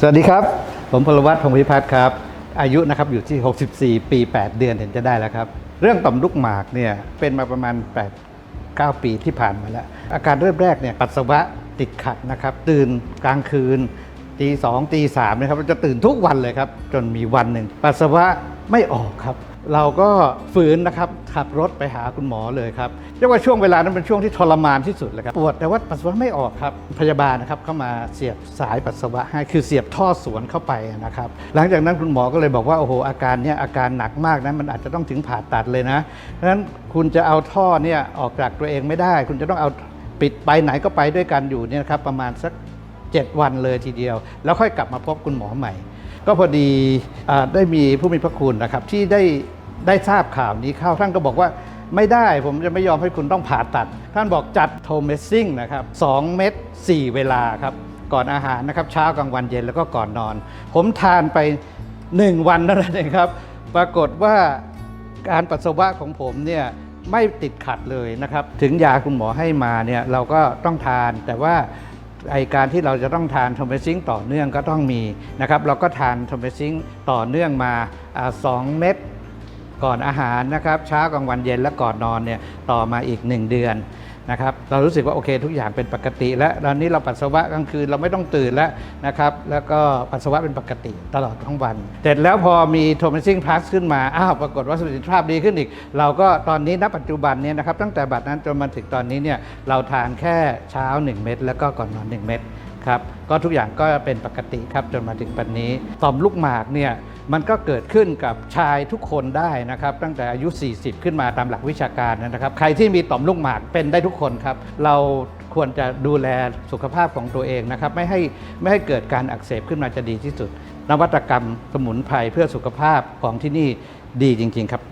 สวัสดีครับ ผมพลวัตพงพิพัฒน์ครับ อายุนะครับอยู่ที่ 64 ปี 8 เดือนเห็นจะได้แล้วครับ เรื่องต่อมลูกหมากเนี่ยเป็นมาประมาณ 8 9 ปีที่ผ่านมาแล้ว อาการเริ่มแรกเนี่ยปัสสาวะติดขัดนะครับ ตื่นกลางคืนตีสองตีสามนะครับเราจะตื่นทุกวันเลยครับ จนมีวันหนึ่งปัสสาวะไม่ออกครับ เราก็ฝืนนะครับขับรถไปหาคุณหมอเลยครับเรียกว่าช่วงเวลานั้นเป็นช่วงที่ทรมานที่สุดเลยครับปวดแต่ว่าปัสสาวะไม่ออกครับพยาบาลนะครับเข้ามาเสียบสายปัสสาวะให้คือเสียบท่อสวนเข้าไปนะครับหลังจากนั้นคุณหมอก็เลยบอกว่าโอ้โหอาการเนี้ยอาการหนักมากนะมันอาจจะต้องถึงผ่าตัดเลยนะเพราะฉะนั้นคุณจะเอาท่อเนี่ยออกจากตัวเองไม่ได้ คุณจะต้องเอาปิดไปไหนก็ไปด้วยกันอยู่เนี่ยครับประมาณสัก 7 วันเลยทีเดียว แล้วค่อยกลับมาพบคุณหมอใหม่ ก็พอดีอได้มีผู้มีพระคุณนะครับ ที่ได้ได้ทราบข่าวนี้เข้าท่านก็บอกว่าไม่ได้ผมจะไม่ยอมให้คุณต้องผ่าตัด ท่านบอกจัดโทเมสซิ่งนะครับ2เม็ด4 เวลาครับ ก่อนอาหารนะครับ เช้ากลางวันเย็นแล้วก็ก่อนนอน ผมทานไป 1 วันเท่านั้นเองครับ ปรากฏว่าการปัสสาวะของผมเนี่ยไม่ติดขัดเลยนะครับ ถึงยาคุณหมอให้มาเนี่ยเราก็ต้องทานแต่ว่า ไอการที่เราจะต้องทานทอมเบซิงต่อเนื่องก็ต้องมีนะครับเราก็ทานทอมเบซิงต่อเนื่องมาอาสองเม็ดก่อนอาหารนะครับเช้ากลางวันเย็นและก่อนนอนเนี่ยต่อมาอีก 1 เดือน นะครับเรารู้สึกว่าโอเคทุกอย่างเป็นปกติ และตอนนี้เราปัสสาวะกลางคืนเราไม่ต้องตื่นแล้วนะครับแล้วก็ปัสสาวะเป็นปกติตลอดทั้งวัน เสร็จแล้วพอมีโทเมซิ่งพลัสขึ้นมาอ้าวปรากฏว่าสิทธิภาพดีขึ้นอีก เราก็ตอนนี้ณปัจจุบันเนี่ยนะครับตั้งแต่บัดนั้นจนมาถึงตอนนี้เนี่ยเราทานแค่เช้า 1 เม็ดแล้วก็ก่อนนอน 1 เม็ดครับก็ทุกอย่างก็เป็นปกติครับจนมาถึงปัจจุบันนี้ต่อมลูกหมากเนี่ย มันก็เกิดขึ้นกับชายทุกคนได้นะครับ ตั้งแต่อายุ 40 ขึ้นมาตามหลักวิชาการนะครับ ใครที่มีต่อมลูกหมากเป็นได้ทุกคนครับ เราควรจะดูแลสุขภาพของตัวเองนะครับ ไม่ให้ไม่ให้เกิดการอักเสบขึ้นมาจะดีที่สุด นวัตกรรมสมุนไพรเพื่อสุขภาพของที่นี่ดีจริง ๆ ครับ